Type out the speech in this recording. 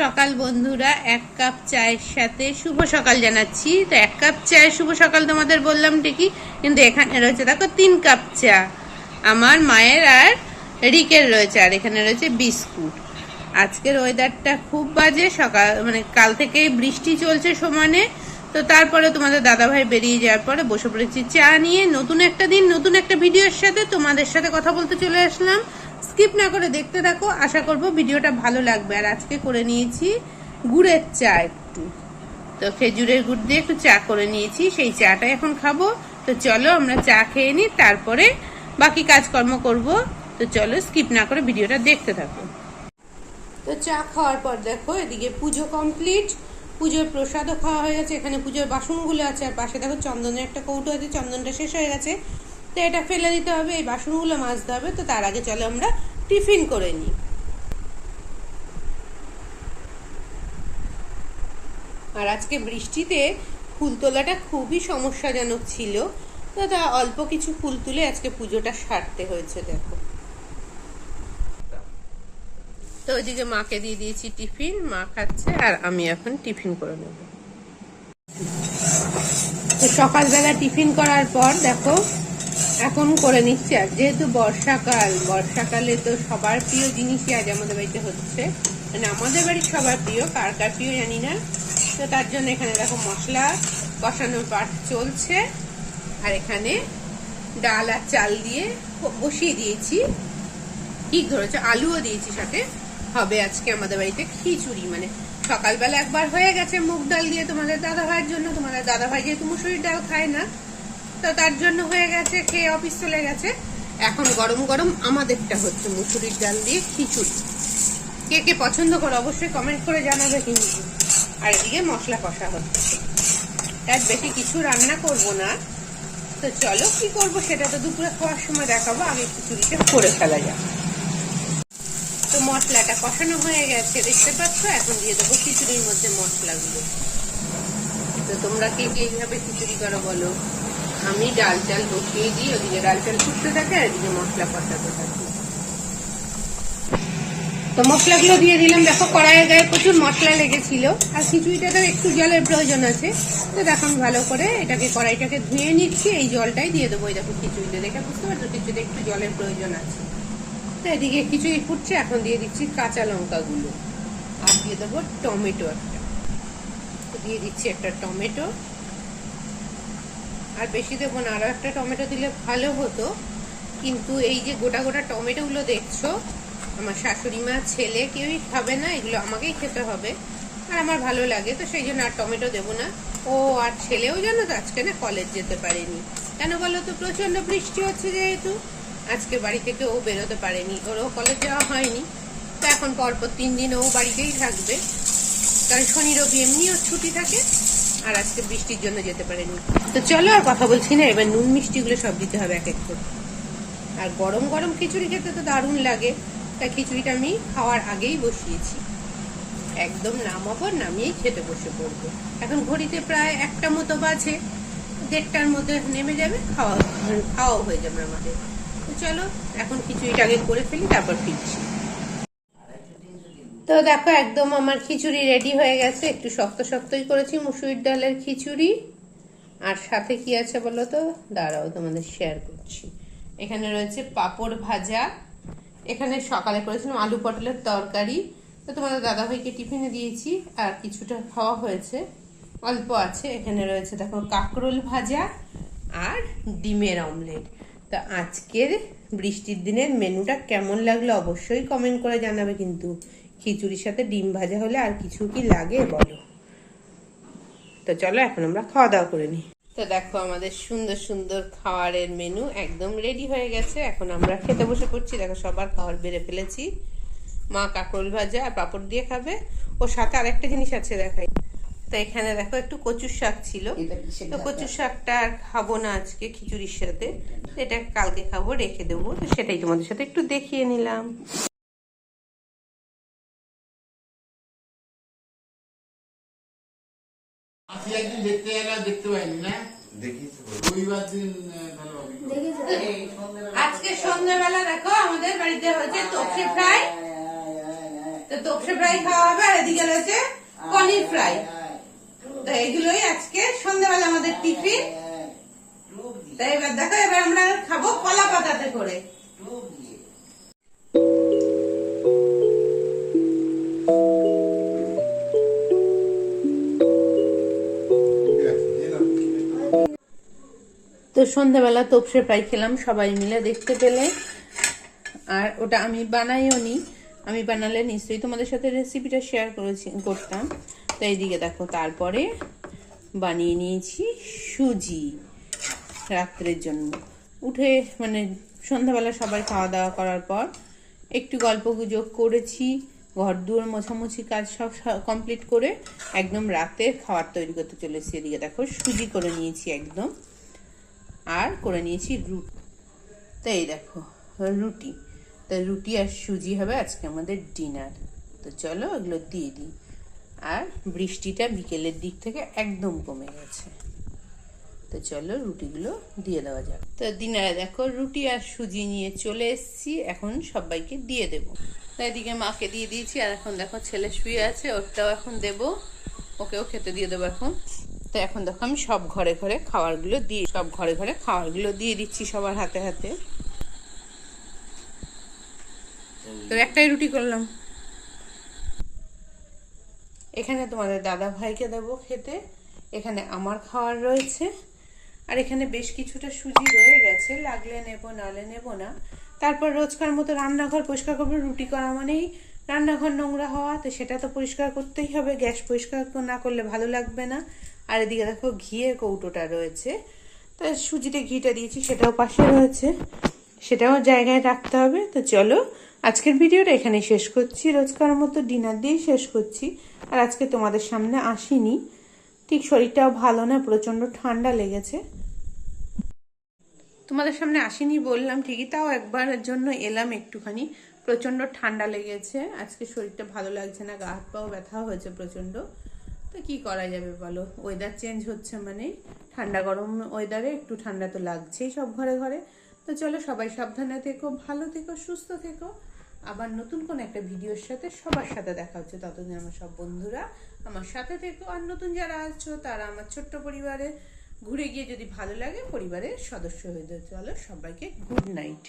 সকাল বন্ধুরা। এক কাপ চায়ের সাথে শুভ সকাল জানাচ্ছি। তো এক কাপ চায়ের শুভ সকাল তোমাদের বললাম ঠিকই, কিন্তু এখানে রয়েছে দেখো তিন কাপ চা। আমার মায়ের আর রিকের রয়েছে, আর এখানে রয়েছে বিস্কুট। আজকের ওয়েদারটা খুব বাজে, সকাল মানে কাল থেকেই বৃষ্টি চলছে সমানে। তো তারপরে তোমাদের দাদাভাই বেরিয়ে যাওয়ার পরে বসে পড়েছি চা নিয়ে। নতুন একটা দিন, নতুন একটা ভিডিওর সাথে তোমাদের সাথে কথা বলতে চলে আসলাম। স্কিপ না করে দেখতে থাকো। আশা করব ভিডিওটা ভালো লাগবে। আর আজকে করে নিয়েছি গুড়ের চা একটু। তো খেজুরের গুড় দিয়ে একটু চা করে নিয়েছি। সেই চাটা এখন খাব। তো চলো আমরা চা খেয়ে নিই, তারপরে বাকি কাজকর্ম করব। তো চলো স্কিপ না করে ভিডিওটা দেখতে থাকো। তো চা খাওয়ার পর দেখো, এদিকে পুজো কমপ্লিট। পুজোর প্রসাদও খাওয়া হয়ে গেছে। এখানে পুজোর বাসনগুলো আছে। আর পাশে দেখো চন্দনের একটা কৌটো আছে। চন্দনটা শেষ হয়ে গেছে। তো এটা ফেলে দিতে হবে, এই বাসনগুলো মাজতে হবে, তো তার আগে চলো আমরা টিফিন করে নিই। আর আজকে বৃষ্টিতে ফুল তোলাটা খুবই সমস্যাজনক ছিল। তো তা অল্প কিছু ফুল তুলে আজকে পুজোটা সারতে হয়েছে, দেখো। তো ওইদিকে মাকে দিয়ে দিয়েছি টিফিন, মা খাচ্ছে, আর আমি এখন টিফিন করে নেব। সকালবেলা টিফিন করার পর, দেখো এখন করে নিচ্ছি। আর যেহেতু বর্ষাকাল, বর্ষাকালে তো সবার প্রিয় জিনিসই আজ আমাদের বাড়িতে হচ্ছে। মানে আমাদের বাড়ির সবার প্রিয়, কার কার প্রিয় জানি না। তো তার জন্য এখানে দেখো মশলা কষানোর পাট চলছে। আর এখানে ডাল আর চাল দিয়ে বসিয়ে দিয়েছি। ঠিক ধরেছে, আলুও দিয়েছি সাথে। হবে আজকে আমাদের বাড়িতে খিচুড়ি। মানে সকালবেলা একবার হয়ে গেছে মুগ ডাল দিয়ে তোমাদের দাদা ভাইয়ের জন্য। তোমাদের দাদা ভাই যেহেতু মুসুরির ডাল খায় না তো তার জন্য হয়ে গেছে, খেয়ে অফিস চলে গেছে। এখন গরম গরম আমাদেরটা হচ্ছে মুসুরির ডাল দিয়ে খিচুড়ি। কে কে পছন্দ করো অবশ্যই কমেন্ট করে জানাবে কিন্তু। আর এদিকে মশলা কষা হচ্ছে। তার বেশি কিছু রান্না করব না। তো চলো কি করব সেটা তো দুপুরে খাওয়ার সময় দেখাবো, আগে খিচুড়িটা করে ফেলা যাক। তো মশলাটা কষানো হয়ে গেছে, দেখতে পাচ্ছ? এখন দিয়ে দেবো খিচুড়ির মধ্যে মশলাগুলো। তো তোমরা কে কে এইভাবে খিচুড়ি করো বলো? আমি ডাল চাল বসিয়ে দিই, ওদিকে ডাল চাল ফুটতে থাকে, আর এদিকে মশলা কষাতে থাকি। তো মশলাগুলো দিয়ে দিলাম। দেখো, কড়াইয়ের গায়ে প্রচুর মশলা লেগেছিল। আর খিচুড়িটাতে একটু জলের প্রয়োজন আছে। তো দেখো, আমি ভালো করে এটাকে, কড়াইটাকে ধুয়ে নিচ্ছি। এই জলটাই দিয়ে দেবো। এই দেখো খিচুড়িতে দেখে বুঝতে পারছ? খিচুড়িতে একটু জলের প্রয়োজন আছে। তো এদিকে খিচুড়ি ফুটছে। এখন দিয়ে দিচ্ছি কাঁচা লঙ্কাগুলো। আর দিয়ে দেবো টমেটো একটা। দিয়ে দিচ্ছি একটা টমেটো। আর বেশি দেবো না। আরও একটা টমেটো দিলে ভালো হতো। কিন্তু এই যে গোটা গোটা টমেটোগুলো দেখছ, আমার শাশুড়ি মা, ছেলে কেউই খাবে না, এগুলো আমাকেই খেতে হবে। আর আমার ভালো লাগে, তো সেই জন্য আর টমেটো দেবো না। ও আর ছেলেও জানো তো আজকে না কলেজ যেতে পারেনি। কেন বলো তো? প্রচণ্ড বৃষ্টি হচ্ছে যেহেতু। আজকে বাড়ি থেকে ও বেরোতে পারেনি। ওরও কলেজ যাওয়া হয়নি। তো এখন পরপর তিন দিন ও বাড়িতেই থাকবে। কারণ শনি, রবি এমনিও ছুটি থাকে। আর আজকে বৃষ্টির জন্য যেতে পারেনি। তো চলো আর কথা বলছি না, এবার নুন মিষ্টিগুলো সব দিতে হবে এক এক করে। আর গরম গরম খিচুড়ি খেতে তো দারুণ লাগে, তাই খিচুড়িটা আমি খাওয়ার আগেই বসিয়েছি। একদম নামাবো, নামিয়েই খেতে বসে পড়ব। এখন ঘড়িতে প্রায় একটা মতো বাজে, দেড়টার মধ্যে নেমে যাবে, খাওয়া খাওয়াও হয়ে যাবে আমাদের। তো চলো, এখন খিচুড়িটা আগে করে ফেলি, তারপর ফিরছি। তো দেখো, একদম আমার খিচুড়ি রেডি হয়ে গেছে। একটু শক্ত শক্তই করেছি মুসুরির ডালের খিচুড়ি। আর সাথে কি আছে বলো তো? দাঁড়াও, তোমাদের শেয়ার করছি। এখানে রয়েছে পাপড় ভাজা। এখানে সকালে করেছিলাম আলু পটলের তরকারি। তো তোমাদের দাদাভাইকে টিফিনে দিয়েছি, আর কিছুটা খাওয়া হয়েছে। অল্প আছে। এখানে রয়েছে, দেখো, কাকরোল ভাজা আর ডিমের অমলেট তা আজকের বৃষ্টির দিনের মেনুটা কেমন লাগল অবশ্যই কমেন্ট করে জানাবে কিন্তু। খিচুড়ির সাথে ডিম ভাজা হলে আর কিছু কি লাগে বলো? তো চলো এখন আমরা খাওয়া দাওয়া করে নিই। তো দেখো আমাদের সুন্দর সুন্দর খাওয়ারের মেনু একদম রেডি হয়ে গেছে। এখন আমরা খেতে বসে পড়ছি। দেখো সবার খাবার বেড়ে ফেলেছি। মা কাকরোল ভাজা আর পাপড় দিয়ে খাবে। ও সাথে আরেকটা জিনিস আছে দেখাই। তো এখানে দেখো একটু কচুর শাক ছিল। তো কচুর শাকটা আর খাব না আজকে খিচুড়ির সাথে। এটা কালকে খাব রেখে দেবো। তো সেটাই তোমাদের সাথে একটু দেখিয়ে নিলাম। আজকে একদিন দেখতে গেলাম দেখতে পাইনি না রবিবার দিন। আজকে সন্ধ্যাবেলা দেখো আমাদের বাড়িতে হয়েছে তফি ফ্রাই তো তোপসে ফ্রাই খাওয়া হবে আর এদিকে রয়েছে পনির ফ্রাই তো এগুলোই আজকে সন্ধ্যাবেলা আমাদের টিফিন তো এবার দেখো এবার আমরা খাব কলা পাতাতে করে তো সন্ধ্যাবেলা তোপসে ফ্রাই খেলাম, সবাই মিলে দেখতে পেলে। আর ওটা আমি বানাইও নি। আমি বানালে নিশ্চয়ই তোমাদের সাথে রেসিপিটা শেয়ার করেছি, করতাম। তো এইদিকে দেখো, তারপরে বানিয়ে নিয়েছি সুজি রাত্রের জন্য। উঠে মানে সন্ধ্যাবেলা সবাই খাওয়া দাওয়া করার পর একটু গল্প গুজব করেছি ঘর দুয়ার মোছামুছি কাজ সব কমপ্লিট করে একদম রাতে খাবার তৈরি করতে চলেছি। এদিকে দেখো, সুজি করে নিয়েছি একদম। আর করে নিয়েছি রুটি। তো এই দেখো, রুটি। তো রুটি আর সুজি হবে আজকে আমাদের ডিনার। তো চলো এগুলো দিয়ে দিই। আর বৃষ্টিটা বিকেলের দিক থেকে একদম কমে গেছে। তো চলো রুটিগুলো দিয়ে দেওয়া যাক। তো দিনারে দেখো, রুটি আর সুজি নিয়ে চলে এসেছি। এখন সবাইকে দিয়ে দেব। এদিকে মাকে দিয়ে দিয়েছি, আর এখন দেখো ছেলে শুয়ে আছে, ওরটাও এখন দেব। ওকেও খেতে দিয়ে দেবো এখন। তো এখন দেখো আমি সব ঘরে ঘরে খাবারগুলো দিয়ে সব ঘরে ঘরে খাবারগুলো দিয়ে দিচ্ছি সবার হাতে হাতে। তো একটাই রুটি করলাম। এখানে তোমাদের দাদা ভাইকে দেবো খেতে, এখানে আমার খাওয়ার রয়েছে, আর এখানে বেশ কিছুটা সুজি রয়ে গেছে, লাগলে নেব, নালে নেব না। তারপর রোজকার মতো রান্নাঘর পরিষ্কার করব, রুটি করা মানেই রান্নাঘর নোংরা হওয়া, তো সেটা তো পরিষ্কার করতেই হবে, গ্যাস পরিষ্কার না করলে ভালো লাগবে না। আর এদিকে দেখো ঘিয়ের কৌটোটা রয়েছে। তো সুজিতে ঘিটা দিয়েছি, সেটাও পাশে রয়েছে। সেটাও জায়গায় রাখতে হবে। তো চলো, আজকের ভিডিওটা এখানে শেষ করছি। রোজকার মতো ডিনার দিয়েই শেষ করছি। আর আজকে তোমাদের সামনে আসিনি। ঠিক শরীরটাও ভালো না, প্রচণ্ড ঠান্ডা লেগেছে। তোমাদের সামনে আসিনি বললাম ঠিকই, তাও একবারের জন্য এলাম একটুখানি। প্রচণ্ড ঠান্ডা লেগেছে। আজকে শরীরটা ভালো লাগছে না, গা হাত পাও ব্যথা হয়েছে প্রচণ্ড। তো কি করা যাবে বলো? ওয়েদার চেঞ্জ হচ্ছে মানে ঠান্ডা গরম ওয়েদারে একটু ঠান্ডা তো লাগছেই সব ঘরে ঘরে। তো চলো সবাই সাবধানে থেকো, ভালো থেকো, সুস্থ থেকো। আবার নতুন কোন একটা ভিডিওর সাথে সবার সাথে দেখা হচ্ছে। ততদিন আমার সব বন্ধুরা আমার সাথে থেকো। আর নতুন যারা আছো, তারা আমার ছোট্ট পরিবারে ঘুরে গিয়ে যদি ভালো লাগে পরিবারের সদস্য হয়ে চলো সবাইকে গুড নাইট